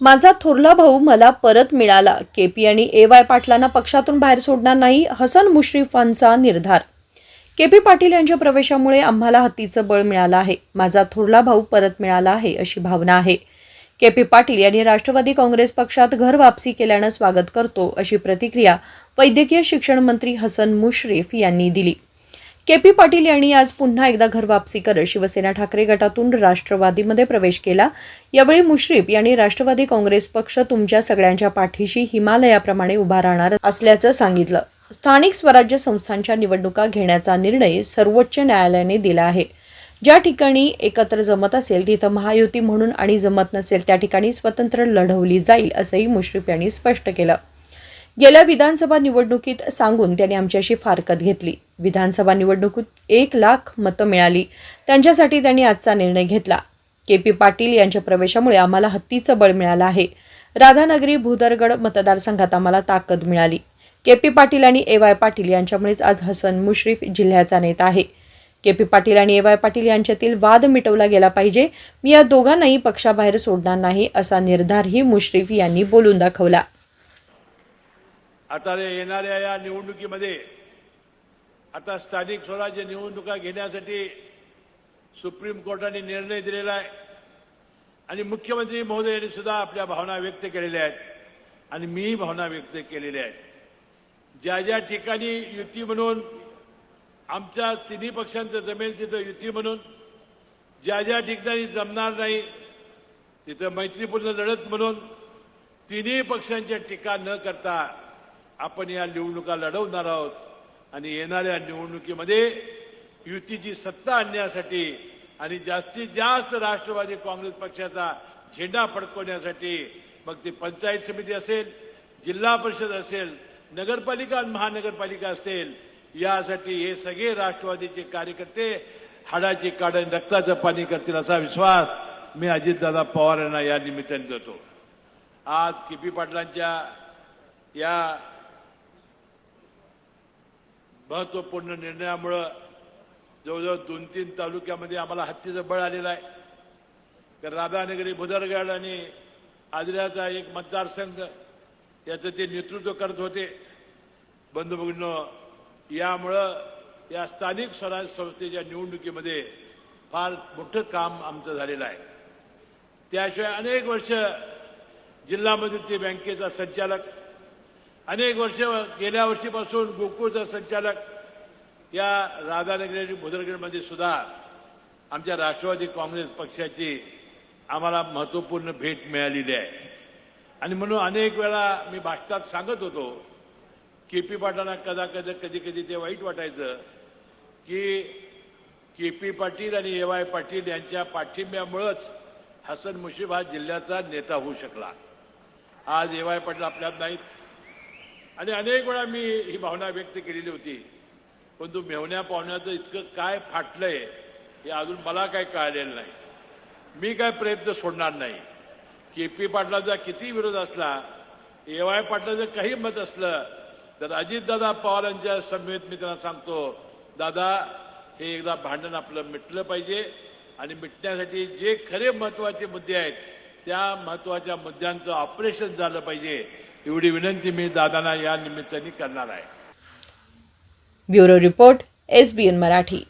माझा थोरला भाऊ मला परत मिळाला. केपी आणि ए वाय पाटलांना पक्षातून बाहेर सोडणार नाही हसन मुश्रीफांचा निर्धार. के पी पाटील यांच्या प्रवेशामुळे आम्हाला हत्तीचं बळ मिळालं आहे. माझा थोरला भाऊ परत मिळाला आहे अशी भावना आहे. के पी पाटील यांनी राष्ट्रवादी काँग्रेस पक्षात घर वापसी केल्यानं स्वागत करतो अशी प्रतिक्रिया वैद्यकीय शिक्षण मंत्री हसन मुश्रीफ यांनी दिली. के पी पाटील यांनी आज पुन्हा एकदा घर वापसी करत शिवसेना ठाकरे गटातून राष्ट्रवादीमध्ये प्रवेश केला. यावेळी मुश्रीफ यांनी राष्ट्रवादी काँग्रेस पक्ष तुमच्या सगळ्यांच्या पाठीशी हिमालयाप्रमाणे उभा राहणार असल्याचं सांगितलं. स्थानिक स्वराज्य संस्थांच्या निवडणुका घेण्याचा निर्णय सर्वोच्च न्यायालयाने दिला आहे. ज्या ठिकाणी एकत्र जमत असेल तिथं महायुती म्हणून आणि जमत नसेल त्या ठिकाणी स्वतंत्र लढवली जाईल असंही मुश्रीफ यांनी स्पष्ट केलं. गेल्या विधानसभा निवडणुकीत सांगून त्यांनी आमच्याशी फारकत घेतली. विधानसभा निवडणुकीत एक लाख मतं मिळाली. त्यांच्यासाठी त्यांनी आजचा निर्णय घेतला. के पी पाटील यांच्या प्रवेशामुळे आम्हाला हत्तीचं बळ मिळालं आहे. राधानगरी भूदरगड मतदारसंघात आम्हाला ताकद मिळाली. के पी पाटील आणि ए वाय पाटील यांच्यामुळेच आज हसन मुश्रीफ जिल्ह्याचा नेता आहे. के पी पाटील आणि ए वाय पाटील यांच्यातील वाद मिटवला गेला पाहिजे. मी या दोघांनाही पक्षाबाहेर सोडणार नाही असा निर्धारही मुश्रीफ यांनी बोलून दाखवला. आता रे येणाऱ्या या निवडणुकीमध्ये आता स्थानिक स्वराज्य निवडणुका घेण्यासाठी सुप्रीम कोर्टाने निर्णय दिलेला आहे. आणि मुख्यमंत्री महोदयांनी सुद्धा आपल्या भावना व्यक्त केलेल्या आहेत. आणि मीही भावना व्यक्त केलेल्या आहेत. ज्या ज्या ठिकाणी युती म्हणून आमच्या तिन्ही पक्षांचं जमेल तिथं युती म्हणून ज्या ज्या ठिकाणी जमणार नाही तिथं मैत्रीपूर्ण लढत म्हणून तिन्ही पक्षांच्या टीका न करता आपण या निवडणुका लढवणार आहोत आणि येणाऱ्या निवडणुकीमध्ये युतीची सत्ता आणण्यासाठी आणि जास्तीत जास्त राष्ट्रवादी काँग्रेस पक्षाचा झेंडा फडकवण्यासाठी मग ती पंचायत समिती असेल जिल्हा परिषद असेल नगरपालिका आणि महानगरपालिका असतील यासाठी हे सगळे राष्ट्रवादीचे कार्यकर्ते हाडाची काढण रक्ताचं पाणी करतील असा विश्वास मी अजितदादा पवार यांना या निमित्ताने देतो. आज किपी पाटलांच्या या महत्त्वपूर्ण निर्णयामुळं जवळजवळ दोन तीन तालुक्यामध्ये आम्हाला हत्तीचं बळ आलेलं आहे. तर राधानगरी भुदरगड आणि आजऱ्याचा एक मतदारसंघ याचं ते नेतृत्व करत होते. बंधू यामुळं या स्थानिक स्वराज्य संस्थेच्या निवडणुकीमध्ये फार मोठं काम आमचं झालेलं आहे. त्याशिवाय अनेक वर्ष जिल्हा मध्यवर्ती बँकेचा संचालक अनेक वर्ष गेल्या वर्षीपासून गोकुळचा संचालक या राधानगरी भुदरगडमध्ये सुद्धा आमच्या राष्ट्रवादी काँग्रेस पक्षाची आम्हाला महत्त्वपूर्ण भेट मिळालेली आहे. आणि म्हणून अनेक वेळा मी भाषणात सांगत होतो के पी पाटलांना कदा कदा कधी कधी ते वाईट वाटायचं की के पी पाटील आणि ए वाय पाटील यांच्या पाठिंब्यामुळंच हसन मुशीफ हा जिल्ह्याचा नेता होऊ शकला. आज ए वाय पाटील आपल्यात नाहीत. आणि अनेक वेळा मी ही भावना व्यक्त केलेली होती. पण तू मेवण्या पाहुण्याचं इतकं काय फाटलंय हे अजून मला काय कळलेलं नाही. मी काय प्रयत्न सोडणार नाही. के पी पाटलाचा किती विरोध असला ए वाय पाटलाचं काही मत असलं तर अजितदादा पवारांच्या समवेत मी त्यांना सांगतो दादा हे एकदा भांडण आपलं मिटलं पाहिजे आणि मिटण्यासाठी जे खरे महत्त्वाचे मुद्दे आहेत त्या महत्त्वाच्या मुद्द्यांचं ऑपरेशन झालं पाहिजे. एवढी विनंती मी दादांना या निमित्ताने करणार आहे. Bureau report S B N Marathi.